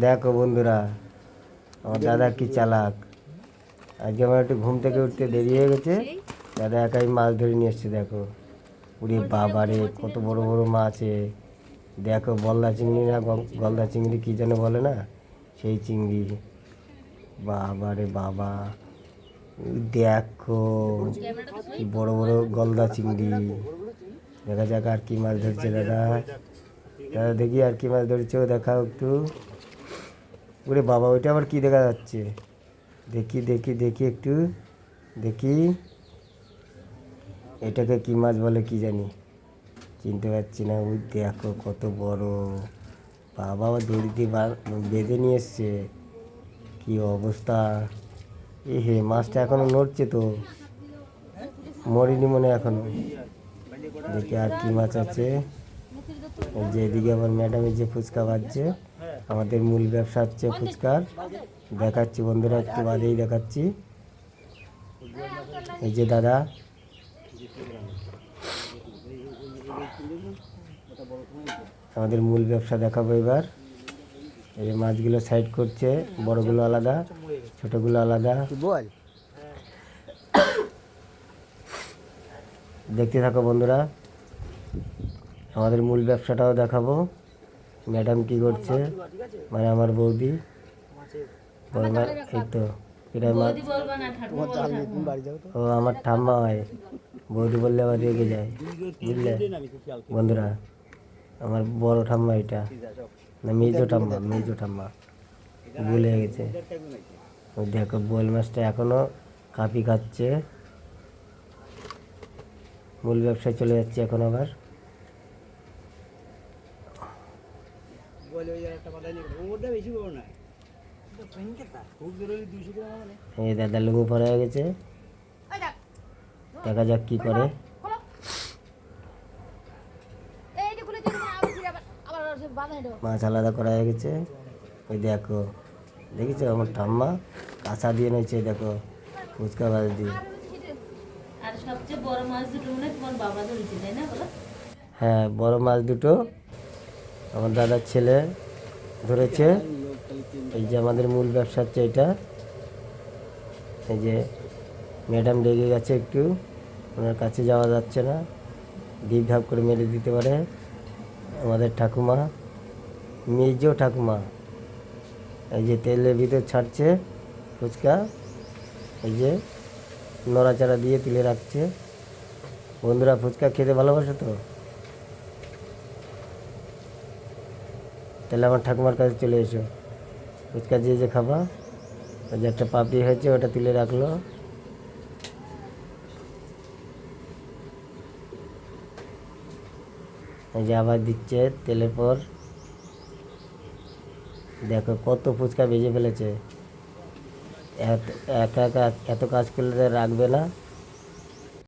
দেখো বন্ধুরা আমার দাদা কি চালাক। আজকে আমার একটু ঘুম থেকে উঠতে দেরি হয়ে গেছে। দাদা একাই মাছ ধরে নিয়ে এসছে দেখো। উড়ে বাবারে কত বড় বড় মাছ এ। দেখো বলদা চিংড়ি না গল- গলদা চিংড়ি কী যেন বলে না? সেই চিংড়ি। বাবারে বাবা। দেখো কি বড় বড় গলদা চিংড়ি। দেখা যাক আর কি মাছ ধরছে দাদা। দাদা দেখি আর কি মাছ ধরছে দেখাও একটু। ওরে বাবা, ওইটা আবার কি দেখা যাচ্ছে? দেখি দেখি দেখি একটু, দেখি। এটাকে কি মাছ বলে কি জানি? চিনতে পারছি না, ওই দেখো কত বড়। বাবা দড়িতে বা- বেঁধে নিয়ে এসছে। কি অবস্থা? এ হে, মাছটা এখনও নড়ছে তো। মরিনি মনে হয় এখনও। দেখি আর কি মাছ আছে। যে এদিকে আবার ম্যাডামের যে ফুচকা বাজছে। আমাদের মূল ব্যবসা হচ্ছে ফুচকার। দেখাচ্ছি বন্ধুরা একটু বাদেই দেখাচ্ছি। এই যে দাদা। আমাদের মূল ব্যবসা দেখাবো এবার। এই যে মাছগুলো সাইড করছে বড়গুলো আলাদা ছোটগুলো আলাদা। বল। দেখতে থাকো বন্ধুরা। আমাদের মূল ব্যবসাটাও দেখাবো। ম্যাডাম কি করছে? মানে আমার বৌদি। এই তো এটা তো। ও আমার ঠাম্মা হয়। বৌদি বললে আবার রেগে যায়। বুঝলে? বন্ধুরা আমার বড় ঠাম্মা এটা। না মেজো ঠাম্মা মেজো ঠাম্মা। ভুলে গেছে। ওই দেখো বোয়াল মাছটা এখনও কাপি খাচ্ছে। মূল ব্যবসায় চলে যাচ্ছে এখন আবার বলে ওই একটা কথা নেই ওটা বেশি বড় না খুব জরুরি দুশো গ্রাম মানে এই দাদা লুঙ্গি পরা হয়ে গেছে। দেখা। যাক কি করে। মাছ আলাদা করা হয়ে গেছে। ওই দেখো দেখেছ আমার ঠাম্মা? কাঁচা দিয়ে নিয়েছে দেখো ফুচকা ভাজ দিয়ে। আর সবচেয়ে বড় মাছ দুটো মনে তোমার বাবা ধরেছে তাই না বলো? হ্যাঁ বড় মাছ দুটো। আমার দাদার ছেলে ধরেছে। এই যে আমাদের মূল ব্যবসা হচ্ছে এটা। এই যে ম্যাডাম রেগে গেছে একটু, ওনার কাছে যাওয়া যাচ্ছে না। ডিপ ধাপ করে মেরে দিতে পারে আমাদের ঠাকুমা, মেজো ঠাকুমা। এই যে তেলের ভিতর ছাড়ছে ফুচকা, এই যে নড়াচাড়া দিয়ে তুলে রাখছে। বন্ধুরা, ফুচকা খেতে ভালোবাসো তো? তাহলে আমার ঠাকুমার কাছে চলে এসো। ফুচকা যে যে খাবা ওই যে একটা পাপড়ি হয়েছে ওটা তুলে রাখল। এই যে আবার দিচ্ছে তেলের পর। দেখো কত ফুচকা ভেজে ফেলেছে। এত একা একা এত কাজ করলে রাখবে না।